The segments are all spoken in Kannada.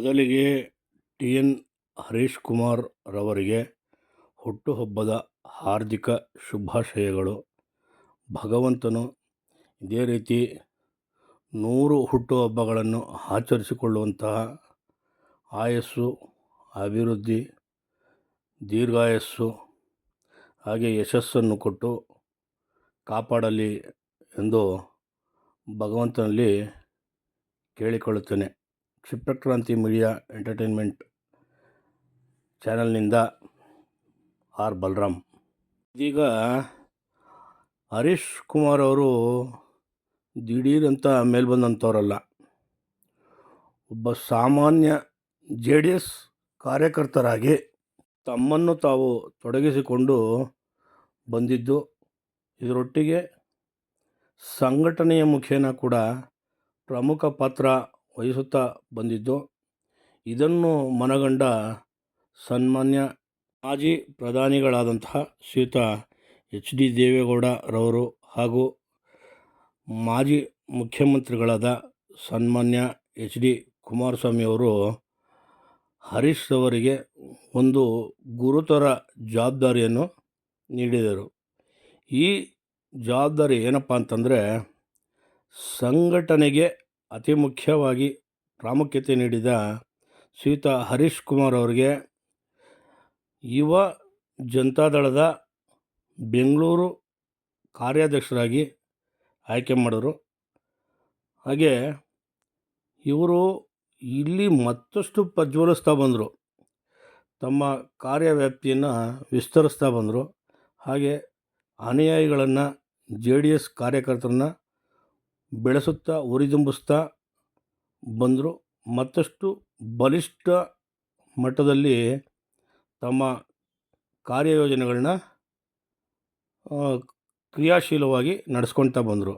ಮೊದಲಿಗೆ ಟಿ ಎನ್ ಹರೀಶ್ ಕುಮಾರ್ ರವರಿಗೆ ಹುಟ್ಟುಹಬ್ಬದ ಹಾರ್ದಿಕ ಶುಭಾಶಯಗಳು. ಭಗವಂತನು ಇದೇ ರೀತಿ ನೂರು ಹುಟ್ಟುಹಬ್ಬಗಳನ್ನು ಆಚರಿಸಿಕೊಳ್ಳುವಂತಹ ಆಯಸ್ಸು, ಅಭಿವೃದ್ಧಿ, ದೀರ್ಘಾಯಸ್ಸು, ಹಾಗೆ ಯಶಸ್ಸನ್ನು ಕೊಟ್ಟು ಕಾಪಾಡಲಿ ಎಂದು ಭಗವಂತನಲ್ಲಿ ಕೇಳಿಕೊಳ್ಳುತ್ತೇನೆ. ಕ್ಷಿಪ್ರಕ್ರಾಂತಿ ಮೀಡಿಯಾ ಎಂಟರ್ಟೈನ್ಮೆಂಟ್ ಚಾನಲ್ನಿಂದ ಆರ್. ಬಲರಾಮ್ ಇದೀಗ ಹರೀಶ್ ಕುಮಾರ್ ಅವರು ದಿಢೀರಂತ ಮೇಲೆ ಬಂದಂಥವ್ರಲ್ಲ, ಒಬ್ಬ ಸಾಮಾನ್ಯ ಜೆ ಡಿ ಎಸ್ ಕಾರ್ಯಕರ್ತರಾಗಿ ತಮ್ಮನ್ನು ತಾವು ತೊಡಗಿಸಿಕೊಂಡು ಬಂದಿದ್ದು, ಇದರೊಟ್ಟಿಗೆ ಸಂಘಟನೆಯ ಮುಖೇನ ಕೂಡ ಪ್ರಮುಖ ಪಾತ್ರ ವಹಿಸುತ್ತಾ ಬಂದಿದ್ದು. ಇದನ್ನು ಮನಗಂಡ ಸನ್ಮಾನ್ಯ ಮಾಜಿ ಪ್ರಧಾನಿಗಳಾದಂತಹ ಶ್ರೀಯುತ ಎಚ್ ಡಿ ದೇವೇಗೌಡರವರು ಹಾಗೂ ಮಾಜಿ ಮುಖ್ಯಮಂತ್ರಿಗಳಾದ ಸನ್ಮಾನ್ಯ ಎಚ್ ಡಿ ಕುಮಾರಸ್ವಾಮಿಯವರು ಹರೀಶ್ ಅವರಿಗೆ ಒಂದು ಗುರುತರ ಜವಾಬ್ದಾರಿಯನ್ನು ನೀಡಿದರು. ಈ ಜವಾಬ್ದಾರಿ ಏನಪ್ಪ ಅಂತಂದರೆ ಸಂಘಟನೆಗೆ ಅತಿ ಮುಖ್ಯವಾಗಿ ಪ್ರಾಮುಖ್ಯತೆ ನೀಡಿದ ಶ್ರೀಯುತ ಹರೀಶ್ ಕುಮಾರ್ ಅವರಿಗೆ ಯುವ ಜನತಾದಳದ ಬೆಂಗಳೂರು ಕಾರ್ಯಾಧ್ಯಕ್ಷರಾಗಿ ಆಯ್ಕೆ ಮಾಡಿದರು. ಹಾಗೆ ಇವರು ಇಲ್ಲಿ ಮತ್ತಷ್ಟು ಪ್ರಜ್ವಲಿಸ್ತಾ ಬಂದರು. ತಮ್ಮ ಕಾರ್ಯವ್ಯಾಪ್ತಿಯನ್ನು ವಿಸ್ತರಿಸ್ತಾ ಬಂದರು. ಹಾಗೆ ಅನುಯಾಯಿಗಳನ್ನು ಜೆ ಡಿ ಎಸ್ ಕಾರ್ಯಕರ್ತರನ್ನ ಬೆಳೆಸುತ್ತಾ ಉರಿದುಂಬಿಸ್ತಾ ಬಂದರು. ಮತ್ತಷ್ಟು ಬಲಿಷ್ಠ ಮಟ್ಟದಲ್ಲಿ ತಮ್ಮ ಕಾರ್ಯಯೋಜನೆಗಳನ್ನ ಕ್ರಿಯಾಶೀಲವಾಗಿ ನಡೆಸ್ಕೊಳ್ತಾ ಬಂದರು.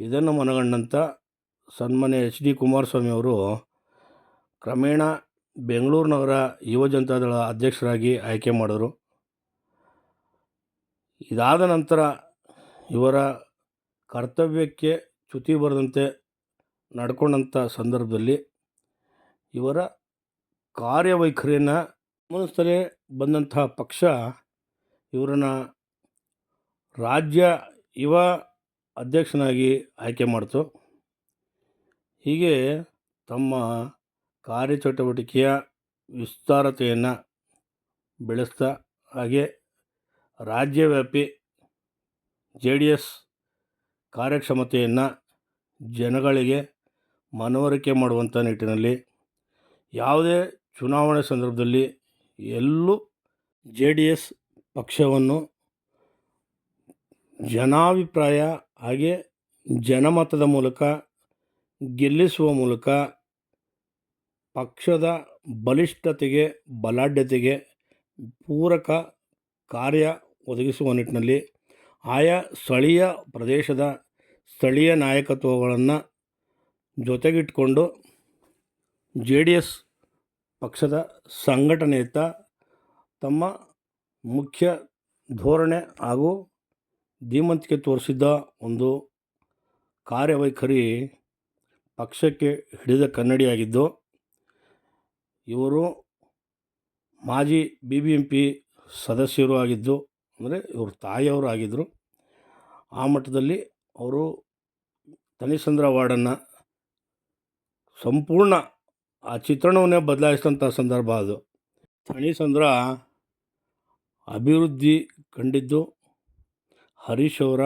ಇದನ್ನು ಮನಗಂಡಂಥ ಸನ್ಮಾನ್ಯ ಎಚ್ ಡಿ ಕುಮಾರಸ್ವಾಮಿ ಅವರು ಕ್ರಮೇಣ ಬೆಂಗಳೂರು ನಗರ ಯುವ ಜನತಾದಳ ಅಧ್ಯಕ್ಷರಾಗಿ ಆಯ್ಕೆ ಮಾಡಿದರು. ಇದಾದ ನಂತರ ಇವರ ಕರ್ತವ್ಯಕ್ಕೆ ಚ್ಯುತಿ ಬರದಂತೆ ನಡ್ಕೊಂಡಂಥ ಸಂದರ್ಭದಲ್ಲಿ ಇವರ ಕಾರ್ಯವೈಖರಿಯನ್ನು ಗಮನಿಸ್ತಲೇ ಬಂದಂತಹ ಪಕ್ಷ ಇವರನ್ನು ರಾಜ್ಯ ಯುವ ಅಧ್ಯಕ್ಷನಾಗಿ ಆಯ್ಕೆ ಮಾಡಿತು. ಹೀಗೆ ತಮ್ಮ ಕಾರ್ಯಚಟುವಟಿಕೆಯ ವಿಸ್ತಾರತೆಯನ್ನು ಬೆಳೆಸ್ತಾ ಹಾಗೆ ರಾಜ್ಯವ್ಯಾಪಿ ಜೆ ಡಿ ಎಸ್ ಕಾರ್ಯಕ್ಷಮತೆಯನ್ನು ಜನಗಳಿಗೆ ಮನವರಿಕೆ ಮಾಡುವಂಥ ನಿಟ್ಟಿನಲ್ಲಿ ಯಾವುದೇ ಚುನಾವಣೆ ಸಂದರ್ಭದಲ್ಲಿ ಎಲ್ಲೂ ಜೆ ಡಿ ಎಸ್ ಪಕ್ಷವನ್ನು ಜನಾಭಿಪ್ರಾಯ ಹಾಗೆ ಜನಮತದ ಮೂಲಕ ಗೆಲ್ಲಿಸುವ ಮೂಲಕ ಪಕ್ಷದ ಬಲಿಷ್ಠತೆಗೆ, ಬಲಾಢ್ಯತೆಗೆ ಪೂರಕ ಕಾರ್ಯ ಒದಗಿಸುವ ನಿಟ್ಟಿನಲ್ಲಿ ಆಯಾ ಸ್ಥಳೀಯ ಪ್ರದೇಶದ ಸ್ಥಳೀಯ ನಾಯಕತ್ವಗಳನ್ನು ಜೊತೆಗಿಟ್ಕೊಂಡು ಜೆ ಡಿ ಎಸ್ ಪಕ್ಷದ ಸಂಘಟನೆಯತ್ತ ತಮ್ಮ ಮುಖ್ಯ ಧೋರಣೆ ಹಾಗೂ ಧೀಮಂತಿಕೆ ತೋರಿಸಿದ್ದ ಒಂದು ಕಾರ್ಯವೈಖರಿ ಪಕ್ಷಕ್ಕೆ ಹಿಡಿದ ಕನ್ನಡಿಯಾಗಿದ್ದು, ಇವರು ಮಾಜಿ ಬಿ ಬಿ ಎಂ ಪಿ ಸದಸ್ಯರು ಆಗಿದ್ದು, ಅಂದರೆ ಇವರು ತಾಯಿಯವರು ಆಗಿದ್ದರು ಆ ಮಟ್ಟದಲ್ಲಿ ಅವರು ತನಿಸಂದ್ರ ವಾರ್ಡನ್ನು ಸಂಪೂರ್ಣ ಆ ಚಿತ್ರಣವನ್ನೇ ಬದಲಾಯಿಸಿದಂಥ ಸಂದರ್ಭ ಅದು. ತನಿಸಂದ್ರ ಅಭಿವೃದ್ಧಿ ಕಂಡಿದ್ದು ಹರೀಶ್ ಅವರ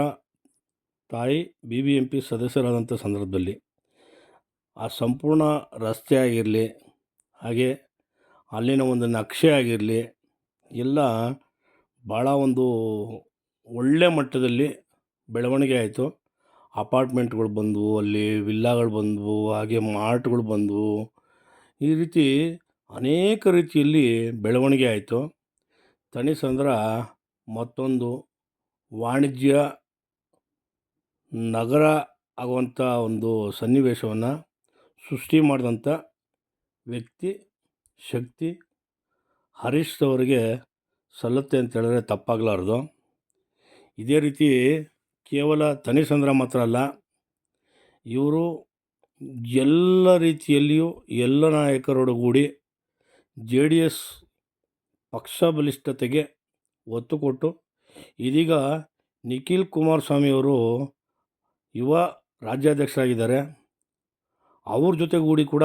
ತಾಯಿ ಬಿ ಬಿ ಎಂ ಪಿ ಸದಸ್ಯರಾದಂಥ ಸಂದರ್ಭದಲ್ಲಿ. ಆ ಸಂಪೂರ್ಣ ರಸ್ತೆ ಆಗಿರಲಿ, ಹಾಗೆ ಅಲ್ಲಿನ ಒಂದು ನಕ್ಷೆ ಆಗಿರಲಿ, ಎಲ್ಲ ಭಾಳ ಒಂದು ಒಳ್ಳೆಯ ಮಟ್ಟದಲ್ಲಿ ಬೆಳವಣಿಗೆ ಆಯಿತು. ಅಪಾರ್ಟ್ಮೆಂಟ್ಗಳು ಬಂದವು, ಅಲ್ಲಿ ವಿಲ್ಲಾಗಳು ಬಂದವು, ಹಾಗೆ ಮಾರ್ಟ್ಗಳು ಬಂದವು. ಈ ರೀತಿ ಅನೇಕ ರೀತಿಯಲ್ಲಿ ಬೆಳವಣಿಗೆ ಆಯಿತು. ತಣಿಸಂದ್ರ ಮತ್ತೊಂದು ವಾಣಿಜ್ಯ ನಗರ ಆಗುವಂಥ ಒಂದು ಸನ್ನಿವೇಶವನ್ನು ಸೃಷ್ಟಿ ಮಾಡಿದಂಥ ವ್ಯಕ್ತಿ, ಶಕ್ತಿ ಹರೀಶ್ ಅವರಿಗೆ ಸಲ್ಲತ್ತೆ ಅಂತ ಹೇಳಿದ್ರೆ ತಪ್ಪಾಗಲಾರ್ದು. ಇದೇ ರೀತಿ ಕೇವಲ ತನಿಸಂದ್ರ ಮಾತ್ರ ಅಲ್ಲ, ಇವರು ಎಲ್ಲ ರೀತಿಯಲ್ಲಿಯೂ ಎಲ್ಲ ನಾಯಕರೊಡಗೂಡಿ ಜೆ ಡಿ ಎಸ್ ಪಕ್ಷ ಬಲಿಷ್ಠತೆಗೆ ಒತ್ತು ಕೊಟ್ಟು, ಇದೀಗ ನಿಖಿಲ್ ಕುಮಾರಸ್ವಾಮಿಯವರು ಯುವ ರಾಜ್ಯಾಧ್ಯಕ್ಷರಾಗಿದ್ದಾರೆ. ಅವ್ರ ಜೊತೆಗೂಡಿ ಕೂಡ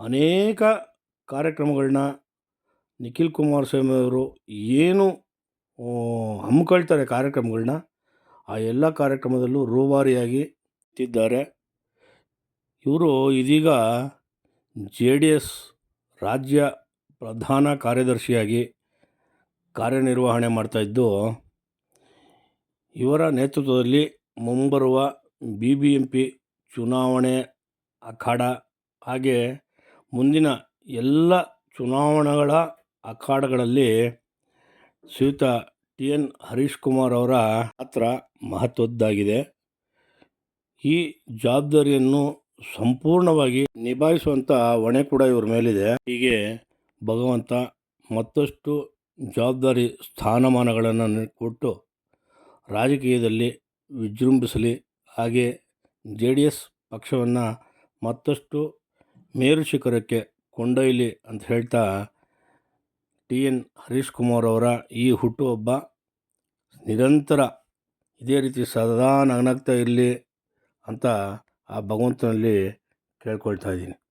ಅನೇಕ ಕಾರ್ಯಕ್ರಮಗಳನ್ನ ನಿಖಿಲ್ ಕುಮಾರಸ್ವಾಮಿಯವರು ಏನು ಹಮ್ಮಿಕೊಳ್ತಾರೆ ಕಾರ್ಯಕ್ರಮಗಳನ್ನ. ಆ ಎಲ್ಲ ಕಾರ್ಯಕ್ರಮದಲ್ಲೂ ರೂವಾರಿಯಾಗಿ ಇದ್ದಾರೆ ಇವರು ಇದೀಗ ಜೆ ಡಿ ಎಸ್ ರಾಜ್ಯ ಪ್ರಧಾನ ಕಾರ್ಯದರ್ಶಿಯಾಗಿ ಕಾರ್ಯನಿರ್ವಹಣೆ ಮಾಡ್ತಾಯಿದ್ದು ಇವರ ನೇತೃತ್ವದಲ್ಲಿ ಮುಂಬರುವ ಬಿ ಬಿ ಎಂ ಪಿ ಚುನಾವಣೆ ಅಖಾಡ ಹಾಗೆ ಮುಂದಿನ ಎಲ್ಲ ಚುನಾವಣೆಗಳ ಅಖಾಡಗಳಲ್ಲಿ ಶ್ರೀಯುತ ಟಿ ಎನ್. ಹರೀಶ್ ಕುಮಾರ್ ಅವರ ಪಾತ್ರ ಮಹತ್ವದ್ದಾಗಿದೆ. ಈ ಜವಾಬ್ದಾರಿಯನ್ನು ಸಂಪೂರ್ಣವಾಗಿ ನಿಭಾಯಿಸುವಂಥ ಹೊಣೆ ಕೂಡ ಇವ್ರ ಮೇಲಿದೆ. ಹೀಗೆ ಭಗವಂತ ಮತ್ತಷ್ಟು ಜವಾಬ್ದಾರಿ ಸ್ಥಾನಮಾನಗಳನ್ನು ಕೊಟ್ಟು ರಾಜಕೀಯದಲ್ಲಿ ವಿಜೃಂಭಿಸಲಿ. ಹಾಗೆ ಜೆ ಡಿ ಎಸ್ ಪಕ್ಷವನ್ನು ಮತ್ತಷ್ಟು ಮೇರು ಶಿಖರಕ್ಕೆ ಕೊಂಡೊಯ್ಯಲಿ ಅಂತ ಹೇಳ್ತಾ ಟಿ ಎನ್. ಹರೀಶ್ ಕುಮಾರ್ ಅವರ ಈ ಹುಟ್ಟುಹಬ್ಬ ನಿರಂತರ ಇದೇ ರೀತಿ ಸದಾ ನಗನಾಗ್ತಾ ಇರಲಿ ಅಂತ ಆ ಭಗವಂತನಲ್ಲಿ ಕೇಳ್ಕೊಳ್ತಾ ಇದ್ದೀನಿ.